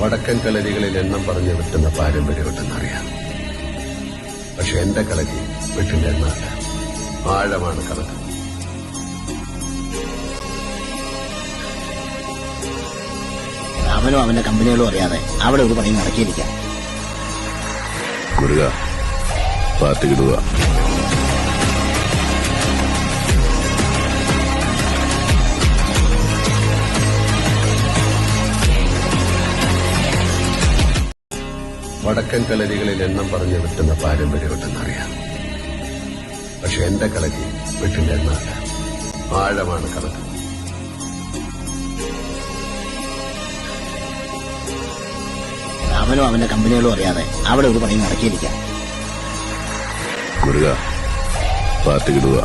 വടക്കൻ കളരികളിൽ എണ്ണം പറഞ്ഞു വെട്ടുന്ന പാരമ്പര്യമുണ്ടെന്നറിയാം പക്ഷെ എന്റെ കളരി വെട്ടിന്റെ എണ്ണമല്ല ആഴമാണ് കണക്ക് അവനും അവന്റെ കമ്പനികളും അറിയാതെ അവിടെ ഒരു പണി നടക്കിയിരിക്കാം. മുരുക പാർട്ടി കിടുക വടക്കൻ കളരികളിൽ എണ്ണം പറഞ്ഞു പാരമ്പര്യം പാരമ്പര്യമുണ്ടെന്നറിയാം. പക്ഷെ എന്റെ കളരി വിട്ടിന്റെ എണ്ണമല്ല ആഴമാണ് കണക്ക് അവനും അവന്റെ കമ്പനികളും അറിയാതെ അവിടെ ഒരു പണി നടക്കിയിരിക്കാം. മുരുക പാർട്ടി കിടുക.